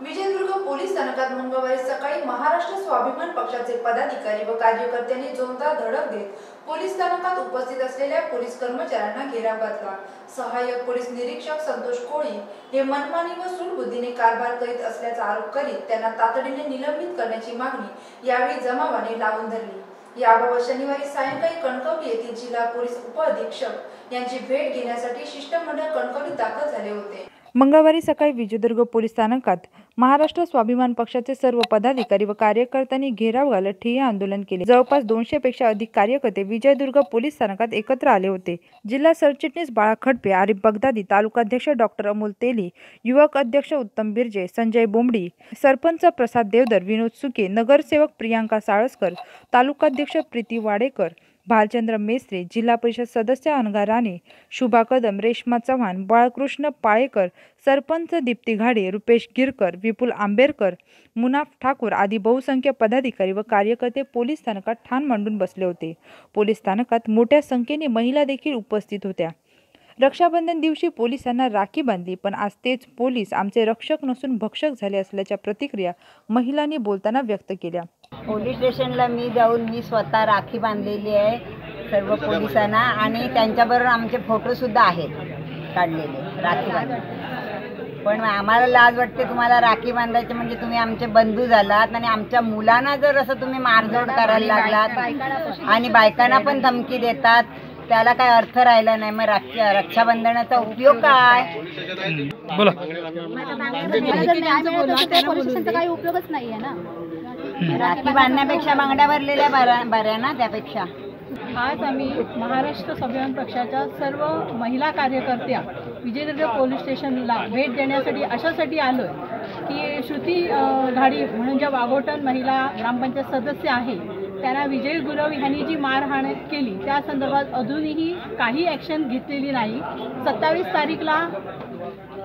Vijaydurg police स्थानकात मंगळवारी सकाळी महाराष्ट्र स्वाभिमान पक्षाचे पदाधिकारी व कार्यकर्त्यांनी जोरदार धडक देत पोलीस स्थानकात उपस्थित असलेल्या पोलीस कर्मचाऱ्यांना घेराव घातला. सहाय्यक पोलीस निरीक्षक संतोष कोळी हे मनमानी व सुडबुद्धीने कारभार करीत असल्याचा आरोप करीत त्यांना तातडीने निलंबित करण्याची मागणी यावेळी जमावाने लावून धरली. याबाबत शनिवारी सायंकाळी कणकवली येथील जिल्हा पोलीस उपअधीक्षक यांची भेट घेण्यासाठी शिष्टमंडळ कणकवलीत दाखल झाले होते. मंगळवारी सकाळी विजयदुर्ग पोलीस स्थानकात महाराष्ट्र स्वाभिमान पक्षाचे सर्व पदाधिकारी व कार्यकर्त्यांनी घेराव घालत ठिय्या आंदोलन केले. जवळपास दोनशे पेक्षा अधिक कार्यकर्ते विजयदुर्ग पोलीस स्थानकात एकत्र आले होते. जिल्हा सरचिटणीस बाळा खडपे आरिफ बगदादी तालुकाध्यक्ष डॉक्टर अमोल तेली युवक अध्यक्ष उत्तम बिर्जे संजय बोंबडी सरपंच प्रसाद देवधर विनोद सुके नगरसेवक प्रियांका साळसकर तालुकाध्यक्ष प्रीती वाडेकर भालचंद्र मेस्त्रे जिल्हा परिषद सदस्य अनगा राणे शुभा कदम रेश्मा चव्हाण बाळकृष्ण पाळेकर सरपंच दीप्ती घाडे रुपेश गिरकर विपुल आंबेरकर मुनाफ ठाकूर आदी बहुसंख्य पदाधिकारी व कार्यकर्ते पोलीस स्थानकात ठाण मांडून बसले होते. पोलीस स्थानकात मोठ्या संख्येने महिला देखील उपस्थित होत्या. रक्षाबंधन दिवशी पोलिसांना राखी बांधली पण आज तेच पोलीस आमचे रक्षक नसून भक्षक झाले असल्याच्या प्रतिक्रिया महिलांनी बोलताना व्यक्त केल्या. पोलीस स्टेशनला मी जाऊन मी स्वतः राखी बांधलेली आहे सर्व पोलिसांना आणि त्यांच्याबरोबर आमचे फोटोसुद्धा आहेत काढलेले राखी बांधून पण आम्हाला लाज वाटते तुम्हाला राखी बांधायचे म्हणजे तुम्ही आमचे बंधू झालात आणि आमच्या मुलांना जर असं तुम्ही मारझोड करायला लागलात आणि बायकांना पण धमकी देतात त्याला काय अर्थ राहिला नाही. मग राखी रक्षाबंधनाचा उपयोग काय? बोला. काही उपयोगच नाहीये ना? राखी बांधण्यापेक्षा बांगड्या भरलेल्या बऱ्या बऱ्या ना त्यापेक्षा? आज आम्ही महाराष्ट्र संविधान पक्षाच्या सर्व महिला कार्यकर्त्या विजयदुर्ग पोलीस स्टेशनला भेट देण्यासाठी अशासाठी आलो आहे की श्रुती घाडी म्हणून ज्या वाघोटन महिला ग्रामपंचायत सदस्य आहे त्यांना विजय गुरव ह्यांनी जी मारहाण केली त्या संदर्भात अजूनही काही ॲक्शन घेतलेली नाही. सत्तावीस तारीखला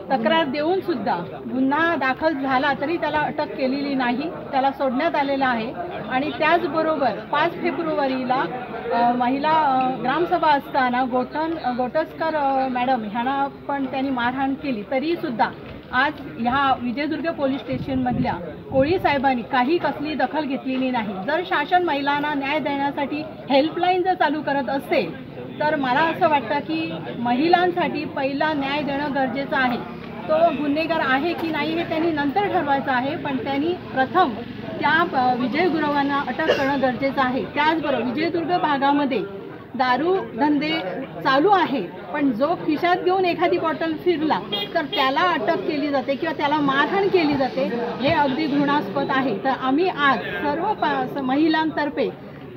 तक्रार देऊन सुद्धा गुन्हा दाखल झाला तरी त्याला अटक केलेली नाही त्याला सोडण्यात आलेलं आहे. आणि त्याचबरोबर पाच फेब्रुवारीला महिला ग्रामसभा असताना गोटन गोटस्कर मॅडम ह्यांना पण त्यांनी मारहाण केली. तरीसुद्धा आज ह्या विजयदुर्ग पोलीस स्टेशनमधल्या कोळी साहेबांनी काही कसली दखल घेतलेली नाही. जर शासन महिलांना न्याय देण्यासाठी हेल्पलाईन जर चालू करत असेल तर मला असं वाटतं की महिलांसाठी पहिला न्याय देणं गरजेचं आहे. तो गुन्हेगार आहे की नाही हे त्यांनी नंतर ठरवायचं आहे पण त्यांनी प्रथम त्या विजय गुरवांना अटक करणं गरजेचं आहे. त्याचबरोबर विजयदुर्ग भागामध्ये दारू धंदे चालू आहे पण जो खिशात घेऊन एखादी बॉटल फिरला तर त्याला अटक केली जाते किंवा त्याला मारहाण केली जाते हे अगदी घृणास्पद आहे. तर आम्ही आज सर्व प- महिलांतर्फे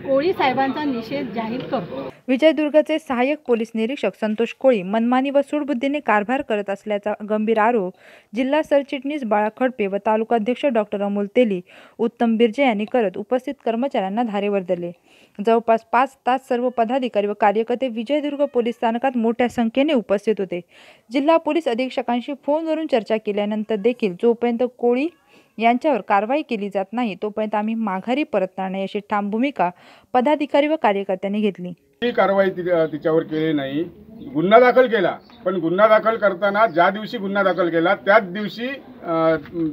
कोळी साहेबांचा निषेध जाहीर करतो विजयदुर्गचे सहाय्यक पोलीस निरीक्षक संतोष कोळी मनमानी व सूडबुद्धीने कारभार करत असल्याचा गंभीर आरोप जिल्हा सरचिटणीस बाळा खडपे व तालुकाध्यक्ष डॉक्टर अमोल तेली उत्तम बिर्जे यांनी करत उपस्थित कर्मचाऱ्यांना धारेवर धरले जवळपास पाच तास सर्व पदाधिकारी व कार्यकर्ते विजयदुर्ग पोलीस स्थानकात मोठ्या संख्येने उपस्थित होते. जिल्हा पोलीस अधीक्षकांशी फोनवरून चर्चा केल्यानंतर देखील जोपर्यंत कोळी यांच्यावर कारवाई केली जात नाही तोपर्यंत आम्ही माघारी परतणार नाही अशी ठाम भूमिका पदाधिकारी व कार्यकर्त्यांनी घेतली. ती कारवाई ति- तिच्यावर केली नाही. गुन्हा दाखल केला पण गुन्हा दाखल करताना ज्या दिवशी गुन्हा दाखल केला त्याच दिवशी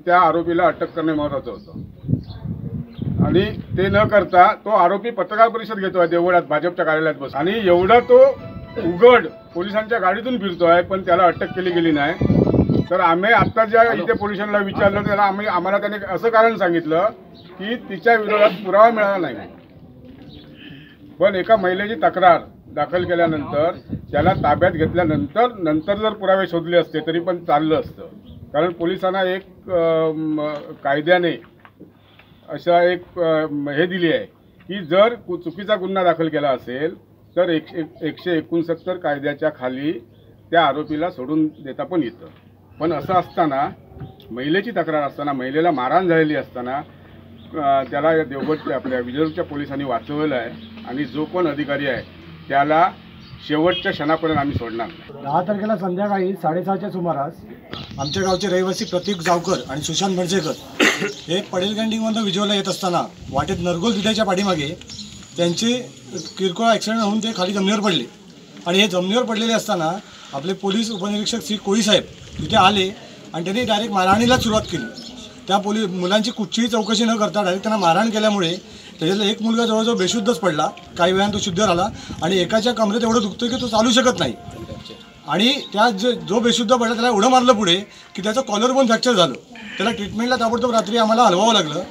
त्या आरोपीला अटक करणे महत्वाचं होतं. आणि ते न करता तो आरोपी पत्रकार परिषद घेतोय देवळात भाजपच्या कार्यालयात बस आणि एवढा तो उघड पोलिसांच्या गाडीतून फिरतोय पण त्याला अटक केली गेली नाही. तर आम्ही आता ज्या इथे पोलिसांना विचारलं त्याला आम्ही आम्हाला त्याने असं कारण सांगितलं की तिच्या विरोधात पुरावा मिळाला नाही. पण एका महिलेची तक्रार दाखल केल्यानंतर त्याला ताब्यात घेतल्यानंतर नंतर जर पुरावे शोधले असते तरी पण चाललं असतं. कारण पोलिसांना एक कायद्याने अशा एक हे दिली आहे की जर कु- चुकीचा गुन्हा दाखल केला असेल तर एकशे एकशे एकोणसत्तर कायद्याच्या खाली त्या आरोपीला सोडून देता पण येतं. पण असं असताना महिलेची तक्रार असताना महिलेला मारहाण झालेली असताना त्याला या देवगडच्या आपल्या विजयच्या पोलिसांनी वाचवलेलं आहे आणि जो पण अधिकारी आहे त्याला शेवटच्या क्षणापर्यंत आम्ही सोडणार नाही. दहा तारखेला संध्याकाळी साडेसहाच्या सुमारास आमच्या गावचे रहिवासी प्रतीक जावकर आणि सुशांत भडसेकर हे पडेलगंडीमधून विजयला येत असताना वाटेत नरगोल दिल्याच्या पाठीमागे त्यांचे किरकोळ ॲक्सिडेंट होऊन ते खाली जमिनीवर पडले. आणि हे जमिनीवर पडलेले असताना आपले पोलीस उपनिरीक्षक श्री कोळी साहेब तिथे आले आणि त्यांनी डायरेक्ट मारहाणीला सुरुवात केली. त्या पोली मुलांची कुठचीही चौकशी न करता डायरेक्ट त्यांना मारहाण केल्यामुळे त्याच्यातला एक मुलगा जवळजवळ बेशुद्धच पडला. काही वेळानं तो शुद्ध राहिला आणि एकाच्या कमरेत एवढं दुखतं की तो चालू शकत नाही. आणि त्या जे जो बेशुद्ध पडला त्याला एवढं मारलं पुढे की त्याचं कॉलर पण फ्रॅक्चर झालं. त्याला ट्रीटमेंटला ताबडतोब रात्री आम्हाला हलवावं लागलं.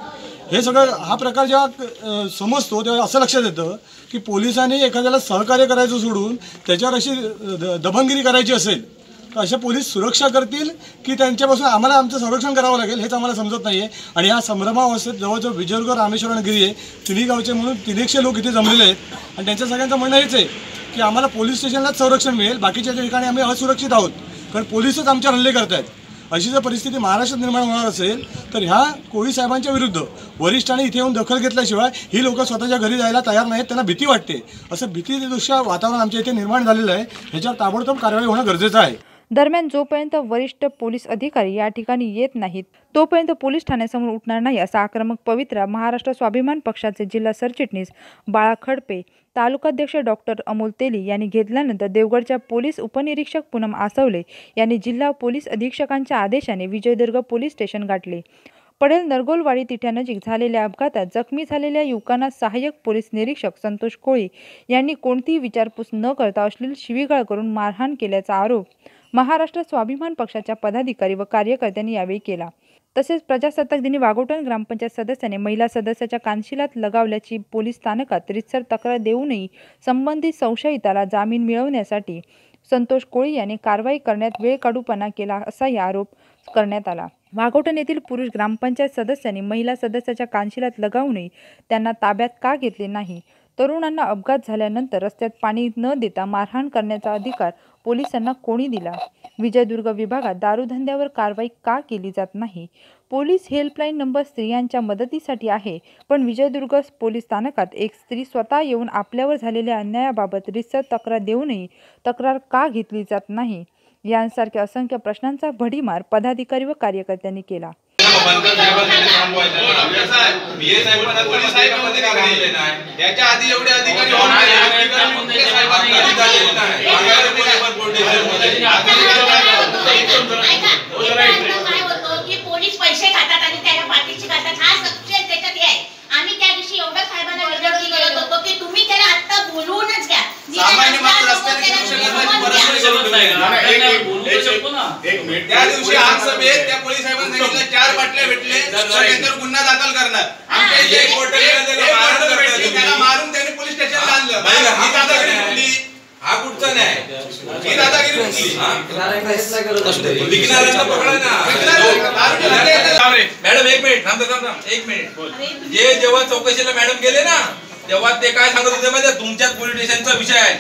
हे सगळं हा प्रकार जेव्हा समजतो तेव्हा असं लक्षात येतं की पोलिसांनी एखाद्याला सहकार्य करायचं सोडून त्याच्यावर अशी द- दबंगिरी करायची असेल तर अशा पोलीस सुरक्षा करतील की त्यांच्यापासून आम्हाला आमचं संरक्षण करावं लागेल हेच आम्हाला समजत नाही आहे आणि या संभ्रमावस्थेत जवळजवळ विजयगड रामेश्वर आणि गिरी आहे तिन्ही गावचे म्हणून तिनेकशे लोक इथे जमलेले आहेत. आणि त्यांच्या सगळ्यांचं म्हणणं हेच आहे की आम्हाला पोलीस स्टेशनलाच संरक्षण मिळेल बाकीच्या ठिकाणी आम्ही असुरक्षित आहोत. कारण पोलीसच आमच्यावर हल्ले करत आहेत अशी जर परिस्थिती महाराष्ट्रात निर्माण होणार असेल तर ह्या कोळी साहेबांच्या विरुद्ध वरिष्ठांनी इथे येऊन दखल घेतल्याशिवाय ही लोक स्वतःच्या घरी जायला तयार नाहीत त्यांना भीती वाटते. असं भीतीदृश्य वातावरण आमच्या इथे निर्माण झालेलं आहे. ह्याच्यावर ताबडतोब कारवाई होणं गरजेचं आहे. दरम्यान जोपर्यंत वरिष्ठ पोलीस अधिकारी या ठिकाणी येत नाहीत तोपर्यंत पोलीस ठाण्यासमोर उठणार नाही असा आक्रमक पवित्रा महाराष्ट्र स्वाभिमान पक्षाचे जिल्हा सरचिटणीस बाळा खडपे तालुकाध्यक्ष डॉक्टर अमोल तेली यांनी घेतल्यानंतर देवगडच्या पोलीस उपनिरीक्षक पूनम आसवले यांनी जिल्हा पोलीस अधीक्षकांच्या आदेशाने विजयदुर्ग पोलीस स्टेशन गाठले. पडेल नरगोलवाडी तिठ्यानजीक झालेल्या अपघातात जखमी झालेल्या युवकांना सहाय्यक पोलीस निरीक्षक संतोष कोळी यांनी कोणतीही विचारपूस न करता अश्लील शिवीगाळ करून मारहाण केल्याचा आरोप महाराष्ट्र स्वाभिमान पक्षाच्या पदाधिकारी व कार्यकर्त्यांनी यावेळी केला. तसेच प्रजासत्ताक दिनी वाघोटण ग्रामपंचायत सदस्याने महिला सदस्याच्या कानशिलात लगावल्याची पोलीस स्थानकात रितसर तक्रार देऊनही संबंधित संशयिताला जामीन मिळवण्यासाठी संतोष कोळी यांनी कारवाई करण्यात वेळ काढूपणा केला असाही आरोप करण्यात आला. वाघोटण येथील पुरुष ग्रामपंचायत सदस्यांनी महिला सदस्याच्या कानशिलात लगावूनही त्यांना ताब्यात का घेतले नाही? तरुणांना अपघात झाल्यानंतर रस्त्यात पाणी न देता मारहाण करण्याचा अधिकार पोलिसांना कोणी दिला? विजयदुर्ग विभागात दारूधंद्यावर कारवाई का केली जात नाही? पोलीस हेल्पलाईन नंबर स्त्रियांच्या मदतीसाठी आहे पण विजयदुर्ग पोलीस स्थानकात एक स्त्री स्वतः येऊन आपल्यावर झालेल्या अन्यायाबाबत रिसर तक्रार देऊनही तक्रार का घेतली जात नाही? यांसारख्या असंख्य प्रश्नांचा भडीमार पदाधिकारी व कार्यकर्त्यांनी केला. याच्या आधी एवढे अधिकारी. अधिकारी त्या दिवशी आज सभेत त्या पोलीस साहेबांनी सांगितलं चार बाटल्या भेटले तर त्यांच्यावर गुन्हा दाखल करणार. आमच्या एक बॉटल भेटली त्याला मारून त्यांनी पोलीस स्टेशनला आणलं. ही दादागिरी कुठली? हा कुठचा नाही ही दादागिरी कुठली? विकणाऱ्यांना पकडा ना. मॅडम एक मिनिट. थांब थांब थांब. एक मिनिट. जे जेव्हा चौकशीला मॅडम गेले ना तेव्हा ते काय सांगत होते माहिती तुमच्याच पोलीस स्टेशनचा विषय आहे.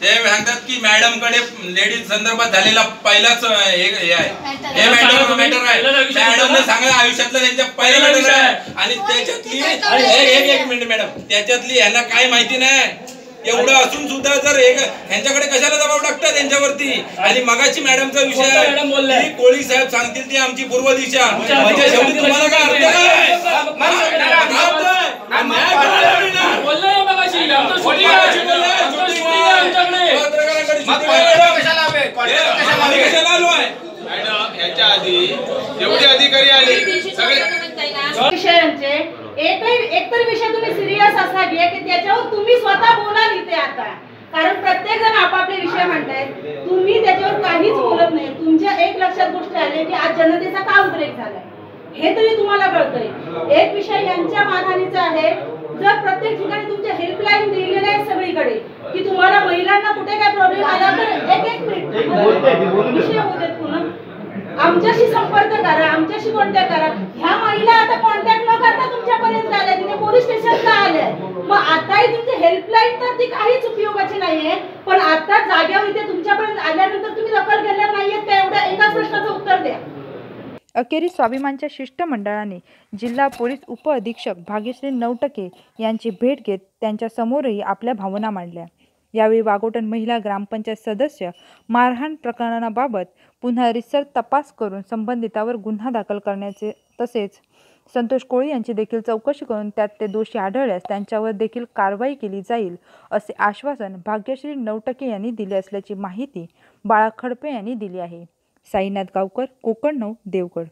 ते सांगतात की मॅडमकडे लेडीज संदर्भात झालेला पहिलाच हे हे आहे हे मॅटर मॅटर आहे मॅडमने सांगा आयुष्यातलं त्यांच्या पहिलं मॅटर आहे आणि त्याच्यातली एक मिनिट मॅडम त्याच्यातली यांना काय माहिती नाही एवढं असून सुद्धा जर एक ह्यांच्याकडे कशाला दबाव टाकतात त्यांच्यावरती आणि मगाची मॅडमचा विषय कोळी साहेब सांगतील ती आमची पूर्व दिशा म्हणजे शेवटी तुम्हाला काय अर्थ आहे? काय याच्या आधी जेवढे अधिकारी आले सगळे विषयांचे एकही एकतर विषय तुम्ही सिरियस असा घे की त्याच्यावर तुम्ही स्वतः बोलाल इथे आता. कारण प्रत्येक जण आपापले विषय म्हणतायत. तुम्ही त्याच्यावर काहीच बोलत नाही. तुमच्या एक लक्षात गोष्ट आली की आज जनतेचा का उद्रेक झालाय? हे तरी तुम्हाला कळतंय. एक विषय यांच्या मानहानीचा आहे. जर प्रत्येक ठिकाणी तुमच्या हेल्पलाईन आहेत सगळीकडे की तुम्हाला महिलांना कुठे काय प्रॉब्लेम आला तर एक एक मिनिट. विषय होऊ देत पुन्हा आमच्याशी संपर्क करा आमच्याशी कॉन्टॅक्ट करा. ह्या महिला आता कॉन्टॅक्ट न करता तुमच्यापर्यंत आल्या. तिथे पोलीस स्टेशनला आल्या? मग आताही तुमची हेल्पलाईन तर ती काहीच उपयोगाची नाहीये. पण आता जाग्यावर इथे तुमच्यापर्यंत आल्यानंतर तुम्ही दखल घेणार नाहीये त्या एवढ्या एकाच प्रश्नाचं उत्तर द्या. अखेरीस स्वाभिमानच्या शिष्टमंडळाने जिल्हा पोलीस उपअधीक्षक भाग्यश्री नवटके यांची भेट घेत त्यांच्यासमोरही आपल्या भावना मांडल्या. यावेळी वाघोटन महिला ग्रामपंचायत सदस्य मारहाण प्रकरणाबाबत पुन्हा रिसर तपास करून संबंधितावर गुन्हा दाखल करण्याचे तसेच संतोष कोळी यांची देखील चौकशी करून त्यात ते दोषी आढळल्यास त्यांच्यावर देखील कारवाई केली जाईल असे आश्वासन भाग्यश्री नवटके यांनी दिले असल्याची माहिती बाळा खडपे यांनी दिली आहे. साईनाथ गावकर कोकण नऊ देवगड.